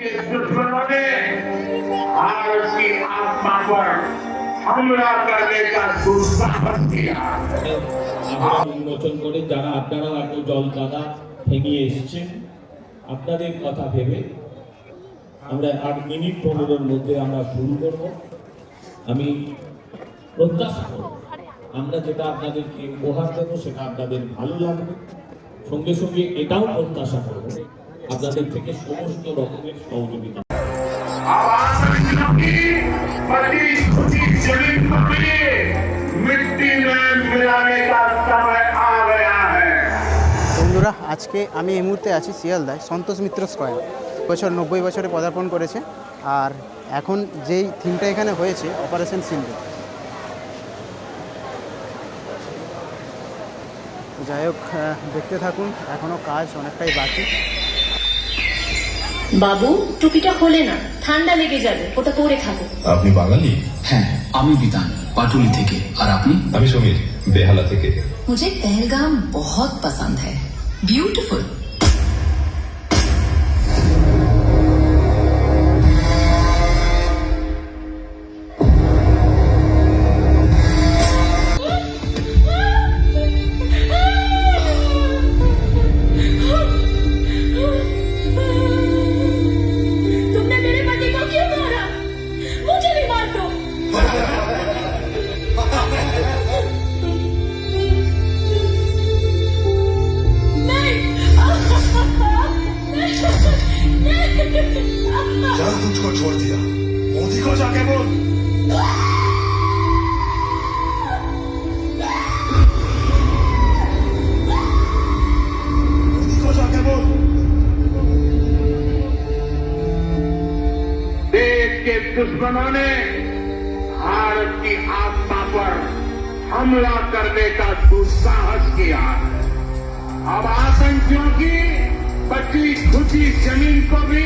के दुश्मनों ने भारत की आत्मा पर हमला करने का दुस्साहस किया আমরা উন্মোচন করে যারা আপনারাও এত জল কাদা ভেঙে এসেছেন আপনাদের কথা ভেবে আমরা আর মিনিট পনেরোর মধ্যে আমরা শুরু করব আমি প্রত্যাশা করব আমরা যেটা আপনাদেরকে উপহার দেবো সেটা আপনাদের ভালো লাগবে সঙ্গে সঙ্গে এটাও প্রত্যাশা করব আপনাদের থেকে সমস্ত রকমের সহযোগিতা। বন্ধুরা, আজকে আমি এই মুহূর্তে আছি শিয়ালদায়, সন্তোষ মিত্র স্কয়ার। বছর নব্বই বছরে পদার্পণ করেছে আর এখন যেই থিমটা এখানে হয়েছে অপারেশন সিন্ধু যাই হোক দেখতে থাকুন এখনও কাজ অনেকটাই বাকি। বাবু টুপিটা খোলে না ঠান্ডা লেগে যাবে ওটা পরে থাকো আপনি বাঙালি হ্যাঁ আমি বিতান পাটুলি থেকে আর আপনি আমি সমীর বেহালা থেকে मुझे पहलगाम बहुत पसंद है ब्यूटीफुल बोल देश के दुश्मनों ने भारत की आत्मा पर हमला करने का दुस्साहस किया है। अब आतंकियों की बची खुची ज़मीन को भी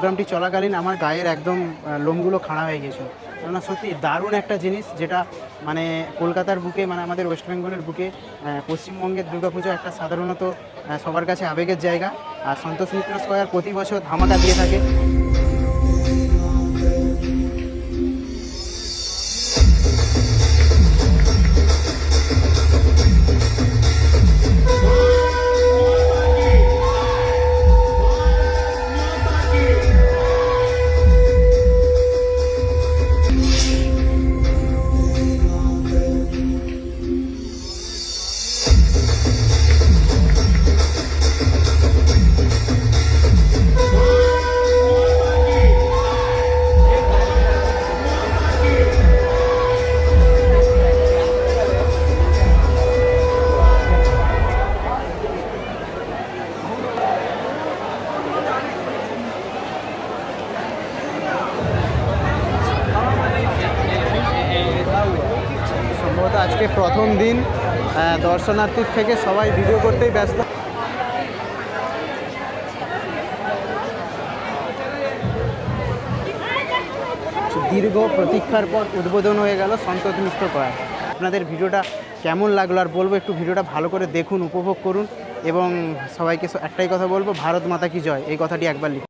প্রোগ্রামটি চলাকালীন আমার গায়ের একদম লোমগুলো খাড়া হয়ে গেছিল কেননা সত্যি দারুণ একটা জিনিস যেটা মানে কলকাতার বুকে মানে আমাদের ওয়েস্ট বেঙ্গলের বুকে পশ্চিমবঙ্গের দুর্গাপুজো একটা সাধারণত সবার কাছে আবেগের জায়গা। আর সন্তোষ মিত্র স্কয়ার প্রতি বছর ধামাকা দিয়ে থাকে। আজকে প্রথম দিন দর্শনার্থীর থেকে সবাই ভিডিও করতেই ব্যস্ত। দীর্ঘ প্রতীক্ষার পর উদ্বোধন হয়ে গেল সন্তোষ মিশ্র কয়ার আপনাদের ভিডিওটা কেমন লাগল আর বলব একটু ভিডিওটা ভালো করে দেখুন, উপভোগ করুন এবং সবাইকে একটাই কথা বলব, ভারত মাতা কি জয়, এই কথাটি একবার লিখুন।